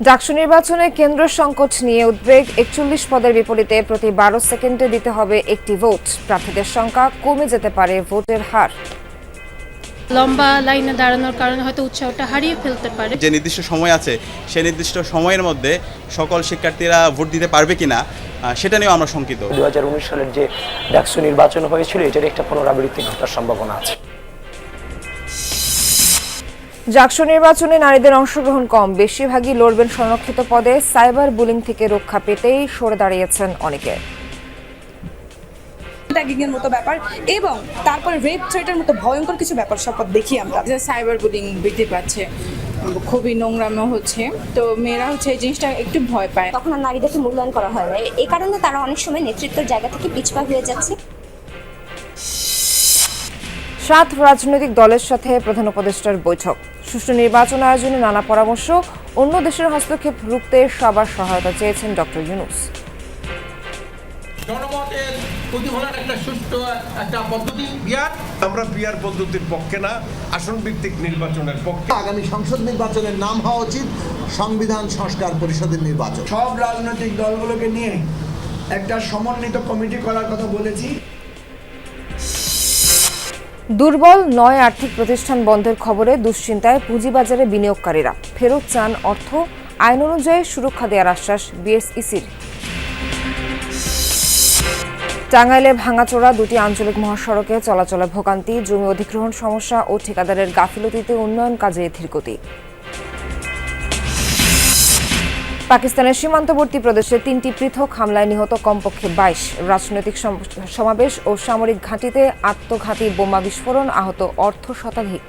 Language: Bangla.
ডাকসু নির্বাচনে কেন্দ্র সংকট নিয়ে উদ্বেগ একচল্লিশ পদের বিপরীতে প্রতি বারো সেকেন্ডে দিতে হবে একটি ভোট। প্রার্থীদের সংখ্যা কমে যেতে পারে ভোটের হার। লম্বা লাইনে দাঁড়ানোর কারণে হয়তো উৎসাহটা হারিয়ে ফেলতে পারে। যে নির্দিষ্ট সময় আছে সেই নির্দিষ্ট সময়ের মধ্যে সকল শিক্ষার্থীরা ভোট দিতে পারবে কিনা সেটা নিয়েও আমরা শঙ্কিত। দু হাজার উনিশ সালের যে ডাকসু নির্বাচন হয়েছিল এটার একটা পুনরাবৃত্তি ঘটার সম্ভাবনা আছে। ডাকসু নির্বাচনে নারীদের অংশগ্রহণ কম বেশিরভাগই লড়বেন সংরক্ষিত পদে। সাইবার বুলিং থেকে রক্ষা পেতেই সরে দাঁড়িয়েছেন অনেকে। ট্যাগিং এর মতো ব্যাপার এবং তারপরে রেপ থ্রেটের মতো ভয়ঙ্কর কিছু ব্যাপার স্যাপার দেখি আমরা। যে সাইবার বুলিং বৃদ্ধি পাচ্ছে খুবই নোংরামো হচ্ছে। তো মেয়েরা হচ্ছে এই জিনিসটা একটু ভয় পায়। তখন আর নারীদেরকে মূল্যায়ন করা হয় না। এই কারণে তারা অনেক সময় নেতৃত্বের জায়গা থেকে পিছপা হয়ে যাচ্ছে। সাত রাজনৈতিক দলের সাথে প্রধান উপদেষ্টার বৈঠক। সুষ্ঠু নির্বাচন আয়োজনে নানা পরামর্শ অন্য দেশের হস্তক্ষেপ রুখতে সবার সহায়তা চেয়েছেন ডক্টর ইউনুস। জনমতের প্রতিফলন একটা সুষ্ঠু একটা পদ্ধতি। বিয়ার আমরা পিয়ার পদ্ধতির পক্ষে না আসন ভিত্তিক নির্বাচনের পক্ষে। আগামী সংসদ নির্বাচনের নাম হওয়া উচিত সংবিধান সংস্কার পরিষদের নির্বাচন। সব রাজনৈতিক দলগুলোকে নিয়ে একটা সমন্বিত কমিটি করার কথা বলেছি। দুর্বল নয় আর্থিক প্রতিষ্ঠান বন্ধের খবরে দুশ্চিন্তায় পুঁজিবাজারে বিনিয়োগকারীরা। ফেরত চান অর্থ, আইন অনুযায়ী সুরক্ষা দেওয়ার আশ্বাস বিএসইসির। টাঙ্গাইলে ভাঙাচোরা দুটি আঞ্চলিক মহাসড়কে চলাচলে ভোগান্তি, জমি অধিগ্রহণ সমস্যা ও ঠিকাদারের গাফিলতিতে উন্নয়ন কাজে ধীরগতি। পাকিস্তানের সীমান্তবর্তী প্রদেশে তিনটি পৃথক হামলায় নিহত কমপক্ষে বাইশ। রাজনৈতিক সমাবেশ ও সামরিক ঘাঁটিতে আত্মঘাতী বোমা বিস্ফোরণ আহত অর্ধ শতাধিক।